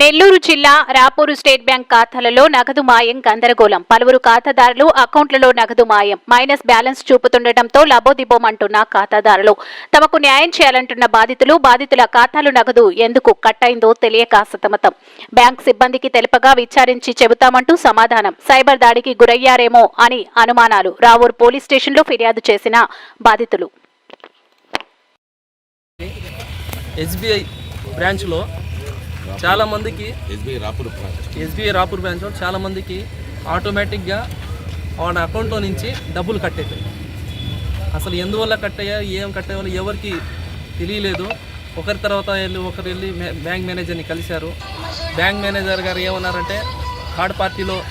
నెల్లూరు జిల్లా Rapur state bank ఖాతాలలో నగదు మాయం గందరగోళం. పలువురు ఖాతాదారులు అకౌంట్లలో నగదు మాయం. మైనస్ బ్యాలెన్స్ చూపుతుండటంతో లబోదిబోమంటున్న ఖాతాదారులు. తమకు న్యాయం చేయాలంటున్న బాధితులు బాధితుల ఖాతాలు నగదు ఎందుకు కట్టయిందో తెలియక సతమతం బ్యాంక్ సిబ్బందికి తెలుపగా విచారించి చెబుతామంటూ సమాధానం. సైబర్ దాడికి గురయ్యారేమో అని అనుమానాలు రావూరు పోలీస్ స్టేషన్లో ఫిర్యాదు చేసిన బాధితులు. ఎస్బీఐ బ్రాంచ్లో చాలామందికి SBI Rapur branch. SBI Rapur బ్రాంచ్లో చాలామందికి ఆటోమేటిక్గా వాళ్ళ అకౌంట్లో నుంచి డబ్బులు కట్టేతాయి అసలు ఎందువల్ల కట్టయ్యా ఏం కట్టేవాళ్ళు ఎవరికి తెలియలేదు. ఒకరి తర్వాత వెళ్ళి ఒకరు వెళ్ళి మే- బ్యాంక్ మేనేజర్ని కలిశారు. బ్యాంక్ మేనేజర్ గారు ఏమన్నారంటే థర్డ్ పార్టీలో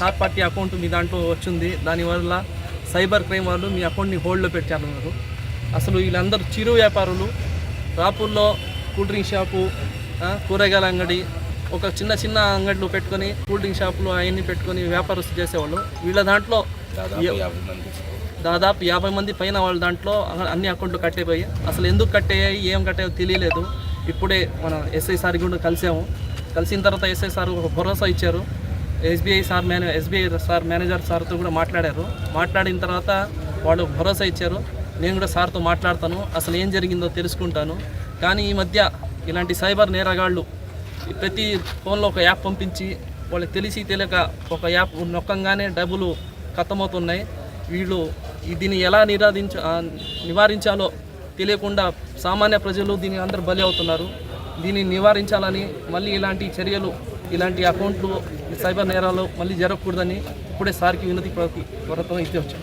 థర్డ్ పార్టీ అకౌంట్ మీ దాంట్లో వచ్చింది. దానివల్ల సైబర్ క్రైమ్ వాళ్ళు మీ అకౌంట్ని హోల్డ్లో పెట్టారన్నారు. అసలు వీళ్ళందరూ చిరు వ్యాపారులు. రాపూర్లో కూల్ డ్రింక్ షాపు కూరగాయల అంగడి ఒక చిన్న చిన్న అంగడిలో పెట్టుకొని కూల్ డ్రింక్ షాపులు అవన్నీ పెట్టుకొని వ్యాపారస్తు చేసేవాళ్ళు. వీళ్ళ దాంట్లో దాదాపు యాభై మంది పైన వాళ్ళ దాంట్లో అన్ని అకౌంట్లు కట్టేపోయి అసలు ఎందుకు కట్టేయాయి ఏం కట్టాయో తెలియలేదు. ఇప్పుడే మన ఎస్ఐ సార్ కూడా కలిసాము. కలిసిన తర్వాత ఎస్ఐ సార్ ఒక భరోసా ఇచ్చారు. ఎస్బీఐ సార్ మేనే ఎస్బీఐ సార్ మేనేజర్ సార్తో కూడా మాట్లాడారు. మాట్లాడిన తర్వాత వాళ్ళు భరోసా ఇచ్చారు. నేను కూడా సార్తో మాట్లాడతాను. అసలు ఏం జరిగిందో తెలుసుకుంటాను. కానీ ఈ మధ్య ఇలాంటి సైబర్ నేరగాళ్ళు ప్రతి ఫోన్లో ఒక యాప్ పంపించి వాళ్ళకి తెలిసి తెలియక ఒక యాప్ నొక్కంగానే డబ్బులు ఖతమవుతున్నాయి వీళ్ళు దీన్ని ఎలా నిరాధించ నివారించాలో తెలియకుండా సామాన్య ప్రజలు దీని అందరు బలి అవుతున్నారు. దీన్ని నివారించాలని మళ్ళీ ఇలాంటి చర్యలు ఇలాంటి అకౌంట్లు సైబర్ నేరాలు మళ్ళీ జరగకూడదని ఇప్పుడే సార్కి వినతి కొరకు ఇచ్చి వచ్చాం